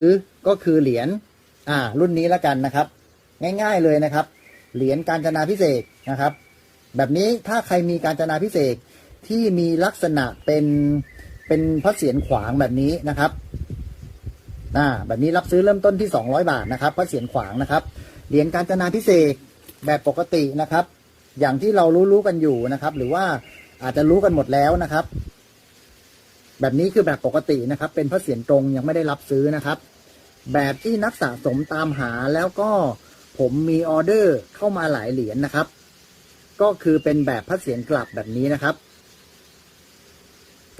ซื้อก็คือเหรียญอ่า รุ่นนี้แล้วกันนะครับ ง่าย ๆเลยนะครับ เหรียญการจนาพิเศษนะครับ แบบนี้ถ้าใครมีการจนาพิเศษที่มีลักษณะเป็นเป็นพระเศียรขวางแบบนี้นะครับอ่าแบบนี้รับซื้อเริ่มต้นที่ 200 บาทนะครับพระเศียรขวางนะครับ เหรียญการจนาพิเศษแบบปกตินะครับ อย่างที่เรารู้ๆกันอยู่นะครับ หรือว่าอาจจะรู้กันหมดแล้วนะครับ แบบนี้คือแบบปกตินะครับ เป็นพระเศียรตรงยังไม่ได้รับซื้อนะครับ แบบที่นักสะสมตามหาแล้วก็ผมมีออเดอร์เข้ามาหลายเหรียญนะครับ ก็คือเป็นแบบพระเศียรกลับแบบนี้นะครับ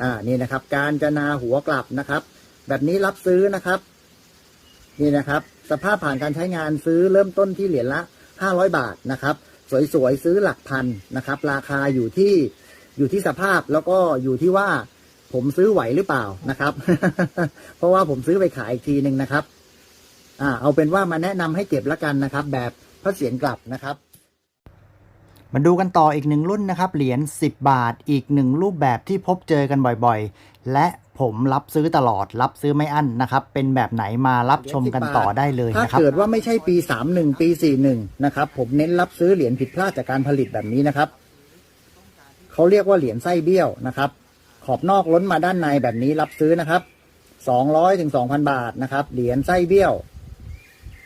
อ่านี่นะครับ การจนาหัวกลับนะครับ แบบนี้รับซื้อนะครับ นี่นะครับ สภาพผ่านการใช้งานซื้อเริ่มต้นที่เหรียญละ500บาทนะครับ สวยๆซื้อหลักพันนะครับ ราคาอยู่ที่อยู่ที่สภาพแล้วก็อยู่ที่ว่า ผมซื้อไหวหรือเปล่านะครับ เพราะว่าผมซื้อไปขายอีกทีหนึ่งนะครับ อ่า เอาเป็นว่ามาแนะนำให้เก็บละกันนะครับ แบบพระเศียรกลับนะครับ มาดูกันต่ออีกหนึ่งรุ่นนะครับ เหรียญ10 บาทอีกหนึ่งรูปแบบที่พบเจอกันบ่อยๆ และผมรับซื้อตลอด รับซื้อไม่อั้นนะครับ เป็นแบบไหนมารับชมกันต่อได้เลยถ้านะครับเกิดว่าไม่ใช่ปี 31 ปี 41 นะครับ ผมเน้นรับซื้อเหรียญผิดพลาดจากการผลิตแบบนี้นะครับเขาเรียกว่าเหรียญไส้เบี้ยวนะครับข อบนอกล้นมาด้านในแบบนี้รับซื้อนะครับ200ถึง2,000บาทนะครับ เหรียญไส้เบี้ยว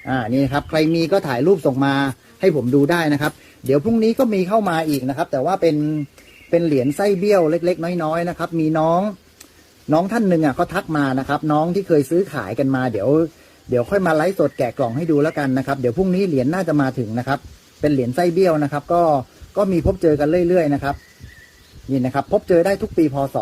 อ่านี่ครับ ใครมีก็ถ่ายรูปส่งมาให้ผมดูได้นะครับ เดี๋ยวพรุ่งนี้ก็มีเข้ามาอีกนะครับ แต่ว่าเป็นเป็นเหรียญไส้เบี้ยวเล็ก ๆ น้อยๆนะครับ มีน้อง น้องท่านหนึ่งอะเขาทักมานะครับ น้องที่เคยซื้อขายกันมา เดี๋ยว เดี๋ยวค่อยมาไลฟ์สดแกะกล่องให้ดูแล้วกันนะครับ เดี๋ยวพรุ่งนี้เหรียญน่าจะมาถึงนะครับ เป็นเหรียญไส้เบี้ยวนะครับ ก็ก็มีพบเจอกันเรื่อยๆนะครับ นี่นะครับ พบเจอได้ทุกปีพศ